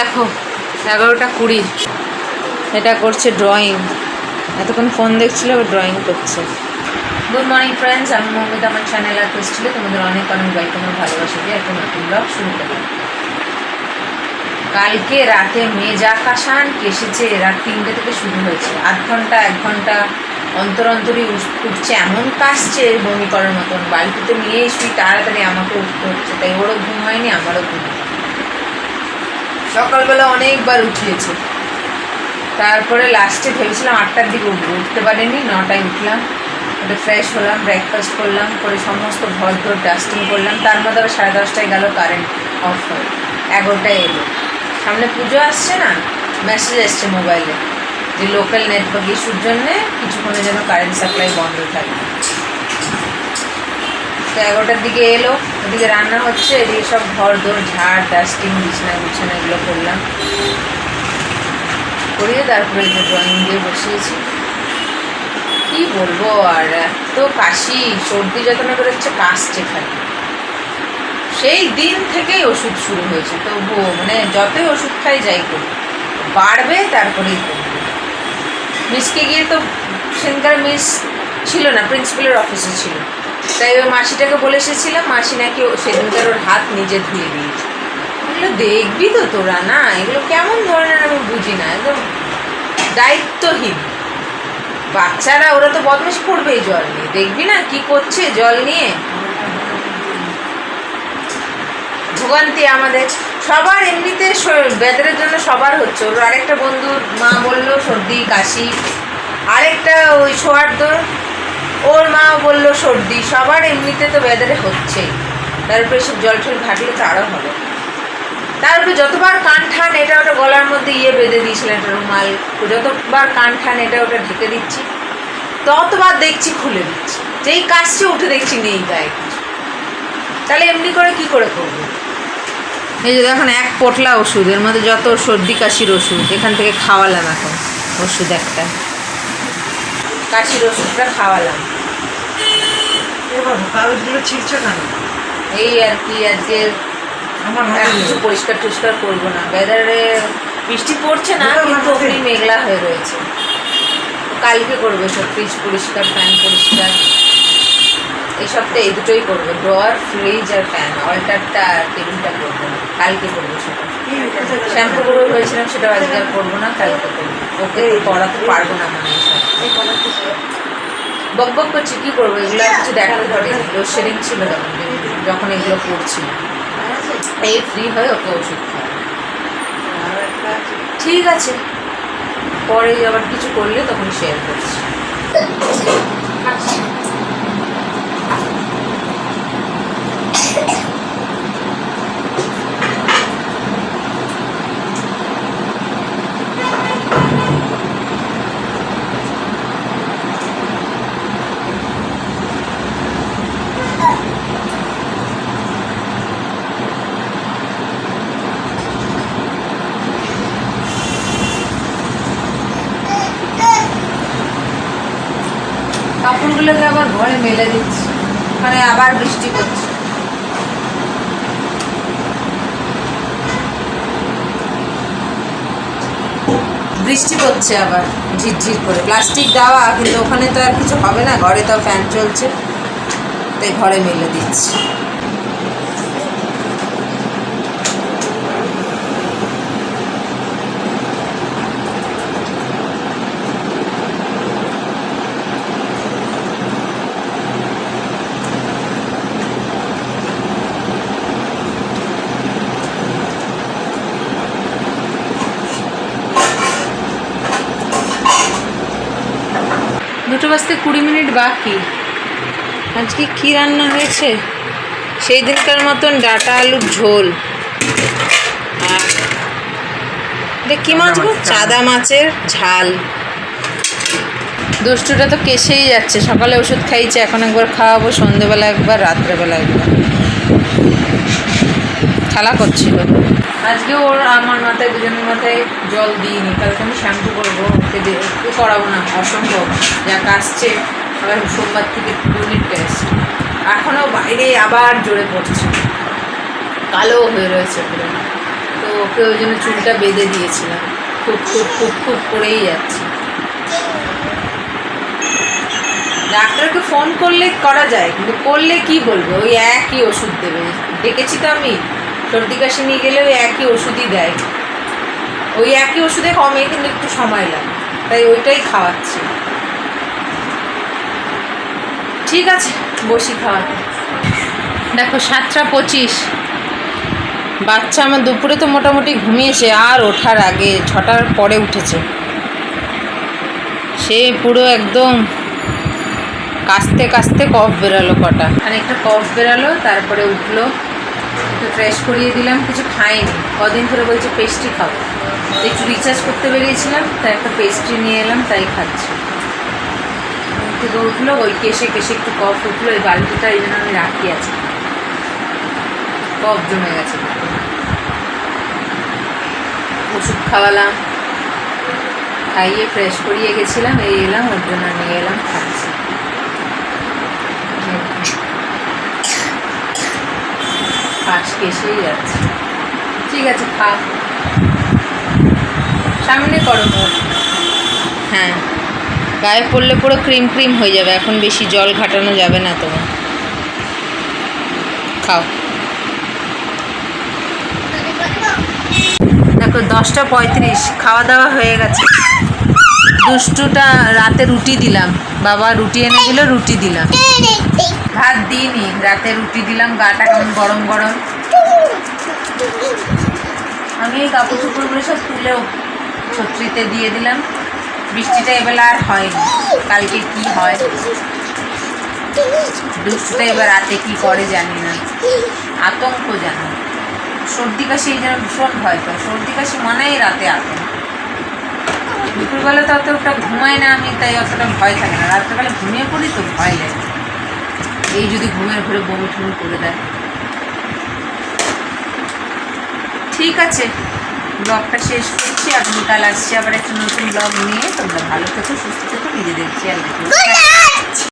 দেখো, এগারোটা কুড়ি। এটা করছে ড্রয়িং এতক্ষণ ফোন দেখছিল ড্রয়িং করছে। গুড মর্নিং ফ্রেন্ডস আমি মমিতা, আমার চ্যানেল আর ছিল তোমাদের অনেক অনেক ওয়েলকাম আর ভালোবাসা দিয়ে একটা নতুন ব্লগ শুরু করলাম। কালকে রাতে মেজ আকাশান কেসেছে রাত তিনটে থেকে শুরু হয়েছে। আধ ঘণ্টা, এক ঘণ্টা অন্তর অন্তরই উঠছে। এমন কাশছে বমি করার মতন। বাড়িতে নিয়ে শুই, তাড়াতাড়ি আমাকে উঠতে হচ্ছে। তাই ওরও ঘুম হয়নি, আমারও ঘুম হয়নি। সকালবেলা অনেকবার উঠিয়েছে। তারপরে লাস্টে ভেবেছিলাম আটটার দিকে উঠবো। উঠতে পারিনি, নটায় উঠলাম। ওটা ফ্রেশ হলাম ব্রেকফাস্ট করলাম, করে সমস্ত ঘর ধর ডাস্টিং করলাম। তার মধ্যে আবার সাড়ে দশটায় গেল কারেন্ট অফ হয়ে। এগারোটায় এলো। সামনে পুজো আসছে না? মেসেজ এসছে মোবাইলে যে লোকাল নেটওয়ার্ক ইস্যুর জন্যে কিছুক্ষণের জন্য কারেন্ট সাপ্লাই বন্ধ থাকবে। তো এগারোটার দিকে এলো, ওদিকে রান্না হচ্ছে, এদিকে সব ঘর দোর, ঝাড় ডাস্টিং বিছানা বিছানা এগুলো করলাম। করিয়ে তারপরে যে ড্রয়িং দিয়ে বসিয়েছি। কি বলব আর এত কাশি, সর্দি যত না করে হচ্ছে কাশছে খালি। সেই দিন থেকেই ওষুধ শুরু হয়েছে, তবুও মানে যতই ওষুধ খাই যাই করি, বাড়বে তারপরেই করবে। মিসকে গিয়ে তো সেদিনকার মিস ছিল না, প্রিন্সিপালের অফিসে ছিল। তাই ওই মাসিটাকে বলে এসেছিলাম, মাসি নাকি সেদিনকার ওর হাত নিজে ধুয়ে দিয়েছে। এগুলো দেখবি তো তোরা, না? এগুলো কেমন ধরনের আমি বুঝি না, একদম দায়িত্বহীন। বাচ্চারা, ওরা তো বদমাশ করবেই জল নিয়ে। দেখবি না কি করছে জল নিয়ে? ভোগান্তি আমাদের। সবার এমনিতে বেদারের জন্য সবার হচ্ছে। ওর আরেকটা বন্ধুর মা বলল, সর্দি, কাশি। আরেকটা ওই সোয়ার্দ ওর মা বলল সর্দি সবার এমনিতে তো বেদারে হচ্ছেই তারপরে সব জল টল ঘাটলে তো আরও হবে। তারপরে যতবার কান ঠান এটা ওটা গলার মধ্যে ইয়ে বেঁধে দিয়েছিলেন একটা রুমাল। যতবার কান ঠান এটা ওটা ঢেকে দিচ্ছি। ততবার দেখছি খুলে দিচ্ছি। যেই কাশছে উঠে দেখছি নেই গায়ে তাহলে এমনি করে কি করে করব? এই যে দেখুন এক পোটলা ওষুধ। এর মধ্যে যত সর্দি কাশির ওষুধ এখান থেকে খাওয়ালাম এখন। ওষুধ একটা। কাশির ওষুধটা খাওয়ালাম। কাগজগুলো ছিঁড়ছো কেন? এই আর কি আজকে আমার কিছু পরিষ্কার টরিষ্কার করব না। বেদারে বৃষ্টি পড়ছে না কিন্তু মোটা মেঘলা হয়ে রয়েছে। কালকে করব সব ফ্রিজ পরিষ্কার ফ্যান পরিষ্কার। এই সপ্তাহে এই দুটোই করব ড্রয়ার ফ্রিজ আর ফ্যান অল্টারটা আর টেবিলটা করব না কালকে করব সেটা। শ্যাম্পু করে হয়েছিলাম সেটা আজকে আর করব না কালকে করব। ওকে তো করাতে পারব না মনে বক বক করছি কী করব? এগুলো আর কিছু দেখাতে পারি লোডশেডিং ছিল তখন যখন এগুলো করছি। এই ফ্রি হয়ে ওকে ওষুধ খাওয়া ঠিক আছে। পরে আবার কিছু করলে তখন শেয়ার করছি। কাপড়গুলোকে আবার ঘরে মেলে দিচ্ছি। মানে আবার বৃষ্টি করছে বৃষ্টি পড়ছে আবার ঝিরঝির করে। প্লাস্টিক দেওয়া, কিন্তু ওখানে তো আর কিছু হবে না, ঘরে তো ফ্যান চলছে। তাই ঘরে মেলে দিচ্ছি। বাজতে কুড়ি মিনিট বাকি। আজকে কি রান্না হয়েছে? সেই দিনকার মতন ডাটা আলুর ঝোল। আর দেখ কি মাছ গো? চাদা মাছের ঝাল। দুষ্টুটা তো কেসেই যাচ্ছে। সকালে ওষুধ খাইছে এখন একবার খাওয়াবো সন্ধেবেলা একবার রাত্রেবেলা একবার। খেলা করছিল। আজকে ওর আমার মাথায়, দুজনের মাথায় জল দিইনি। কালকে আমি শ্যাম্পু করব, ওকে একটু করাবো না, অসম্ভব। যা কাশছে আবার সোমবার থেকে ইউনিট টেস্ট। এখনও বাইরে আবার জোরে পড়ছে। কালো হয়ে রয়েছে পুরো। তো ওকে ওই জন্য চুলটা বেঁধে দিয়েছিলাম। খুব খুব খুব খুব করেই যাচ্ছে। ডাক্তারকে ফোন করলে করা যায়, কিন্তু করলে কি বলব? ওই একই ওষুধ দেবে। ডেকেছি তো আমি। সর্দি কাশি নিয়ে গেলে ওই একই ওষুধই দেয়। ওই একই ওষুধে কমে কিন্তু একটু সময় লাগে। তাই ওইটাই খাওয়াচ্ছি। ঠিক আছে বসি খাওয়াতে। দেখো সাতটা পঁচিশ। বাচ্চা আমার দুপুরে তো মোটামুটি ঘুমিয়েছে আর ওঠার আগে ছটার পরে উঠেছে। সে পুরো একদম কাস্তে কাস্তে কফ বেরালো কটা। খানিকটা কফ বেরালো তারপরে উঠল। একটু ফ্রেশ করিয়ে দিলাম, কিছু খাইনি। কদিন ধরে বলছে পেস্ট্রি খাব। তো একটু রিচার্জ করতে বেরিয়েছিলাম, তাই একটা পেস্ট্রি নিয়ে এলাম, তাই খাচ্ছি। থেকে উঠল ওই কেসে কেসে একটু কফ উঠল ওই বালতিটা এই জন্য আমি রাখি আছি কফ জমে গেছে। ওষুধ খাওয়ালাম, খাইয়ে ফ্রেশ করিয়ে গেছিলাম, এই এলাম, ওর জন্য নিয়ে এলাম, খাচ্ছি। আজকে এসেই যাচ্ছে ঠিক আছে খা। সামনে করো হ্যাঁ। গায়ে পড়লে পুরো ক্রিম ক্রিম হয়ে যাবে এখন বেশি জল ঘাটানো যাবে না তোমার খাও। দেখো দশটা পঁয়ত্রিশ খাওয়া দাওয়া হয়ে গেছে। দুষ্টুটা রাতে রুটি দিলাম। বাবা রুটি এনে দিল রুটি দিলাম। ভাত দিইনি, রাতে রুটি দিলাম, গাটা কেমন গরম গরম। আমি এই কাপড় চোপড়গুলো সব তুলেও ছত্রিতে দিয়ে দিলাম। বৃষ্টিটা এবেলা আর হয়নি, কালকে কি হয়? দুষ্টুটা এবার রাতে কি করে জানি না, আতঙ্ক জানি। সর্দি কাশি জন্য ভীষণ ভয় পায় সর্দি কাশি মানেই রাতে আতঙ্ক। দুপুরবেলা তো অতটা ঘুমাই না আমি, তাই অতটা ভয় থাকে না, রাত্রেবেলা ঘুমিয়ে পড়ি তো ভয় লাগে। এই যদি ঘুমের ঘরে বমি টমি করে দেয়। ঠিক আছে ব্লগটা শেষ করছি। আগামীকাল আসছি আবার একটা নতুন ব্লগ নিয়ে। তোমরা ভালো থেকো, সুস্থ থেকো, নিজেদের খেয়াল রেখো।